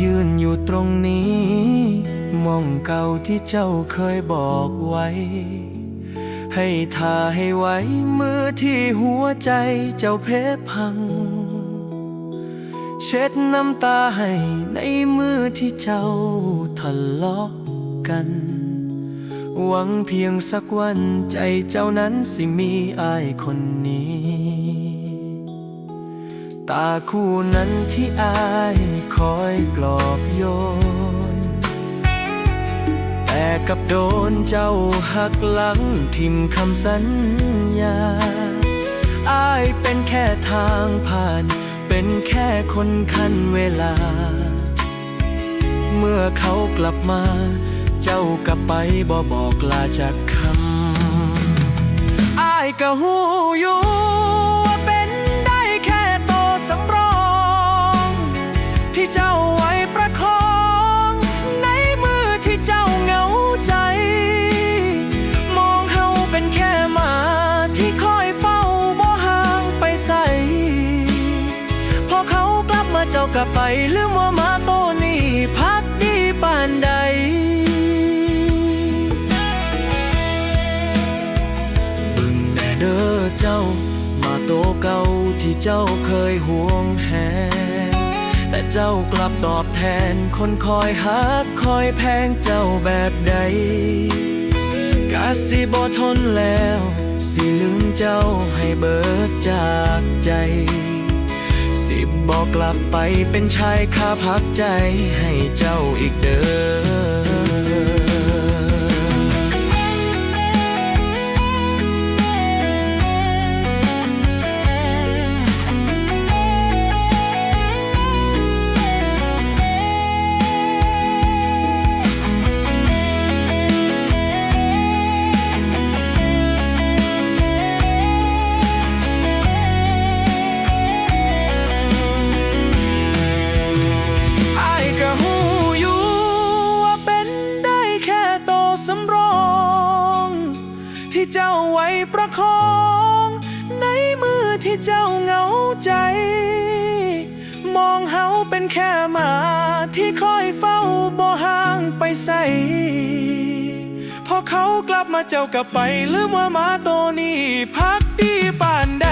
ยืนอยู่ตรงนี้ มองเก่าที่เจ้าเคยบอกไว้ ให้ทาให้ไว้มือที่หัวใจเจ้าเพพัง เช็ดน้ำตาให้ในมือที่เจ้าทะเลาะกัน หวังเพียงสักวันใจเจ้านั้นสิมีอายคนนี้ ตาคู่นั้นที่อายคอยปลอบโยน แต่กับโดนเจ้าหักหลังทิมคำสัญญาอายเป็นแค่ทางผ่าน เป็นแค่คนคันเวลา เมื่อเขากลับมา เจ้ากลับไปบ่บอกลาจากคำอายก็หูอยู่ว่าเป็นได้แค่โตวสำรอง ที่เจ้าะไปลืมว่ามาโตนี้พักดีปานใด บึงแน่เด้อเจ้า มาโตเก่าที่เจ้าเคยห่วงแหนแต่เจ้ากลับตอบแทนคนคอยหักคอยแพงเจ้าแบบใดกะสิบ่ทนแล้ว สิลืมเจ้าให้เบิดจากใจ สิบอกกลับไปเป็นชายคาพักใจให้เจ้าอีกเด้อ ที่เจ้าเหงาใจ มองเฮาเป็นแค่หมาที่คอยเฝ้าบ่ห่างไปใส่พอเขากลับมาเจ้ากลับไปลืมว่าหมาตัวนี้พักดีปานใด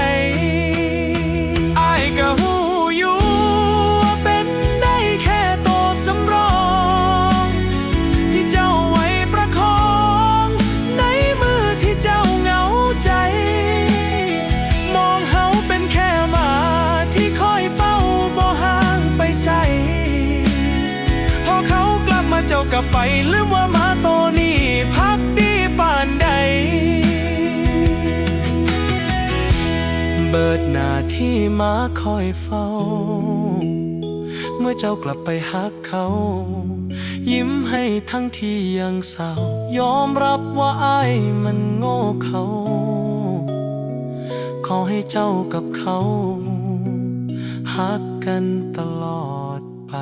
กลับไปลืมว่ามาตัวนี้พักดีปานใด เบิดหน้าที่มาคอยเฝ้า เมื่อเจ้ากลับไปหักเขา ยิ้มให้ทั้งที่ยังเศร้ายอมรับว่าอายมันโง่เขา ขอให้เจ้ากับเขาหักกันตลอดไป